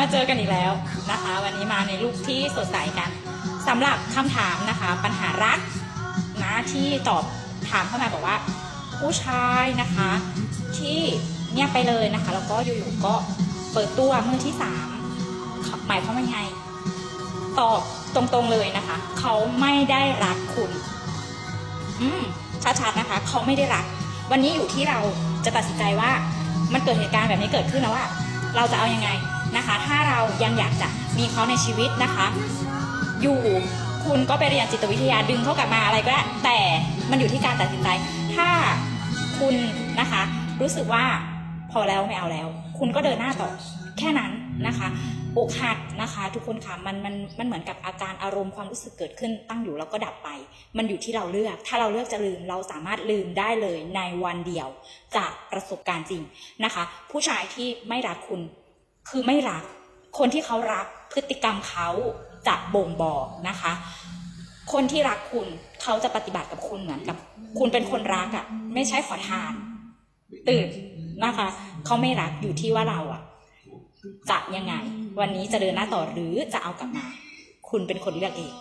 มาเจอกันอีกแล้วนะคะ วันนี้มาในลุคที่สดใสกันสำหรับคำถามนะคะ ปัญหารักนะที่ตอบถามเข้ามาบอกว่า ผู้ชายนะคะ ที่เงียบไปเลยนะคะ แล้วก็อยู่ๆก็เปิดตัวมือที่สามหมายความว่าไงตอบตรงๆเลยนะคะ เขาไม่ได้รักคุณ อืมชัดๆนะคะ เขาไม่ได้รัก วันนี้อยู่ที่เราจะตัดสินใจว่า มันเกิดเหตุการณ์แบบนี้เกิดขึ้นแล้วว่า เราจะเอายังไง นะคะ ถ้าเรายังอยากจะมีเขาในชีวิตนะคะ อยู่คุณก็ไปเรียนจิตวิทยาดึงเขากลับมาอะไรก็ได้แต่มันอยู่ที่การตัดสินใจ ถ้าคุณนะคะ รู้สึกว่าพอแล้วไม่เอาแล้ว คุณก็เดินหน้าต่อแค่นั้นนะคะอกหักนะคะ ทุกคนค่ะมันมันมันเหมือนกับอาการอารมณ์ความรู้สึกเกิดขึ้นตั้งอยู่แล้วก็ดับไป มันอยู่ที่เราเลือก ถ้าเราเลือกจะลืมเราสามารถลืมได้เลยในวันเดียวจากประสบการณ์จริงนะคะ ผู้ชายที่ไม่รักคุณ คือไม่รัก คนที่เขารักพฤติกรรมเขาจะบ่งบอกนะคะ คนที่รักคุณเขาจะปฏิบัติกับคุณเหมือนกับ คุณเป็นคนรักอะ่ะ ไม่ใช่ขอทาน ตื่นนะคะเขาไม่รักอยู่ที่ว่าเราอะ่ะ จะยังไง วันนี้จะเดินหน้าต่อหรือจะเอากลับมา คุณเป็นคนเลือกเอง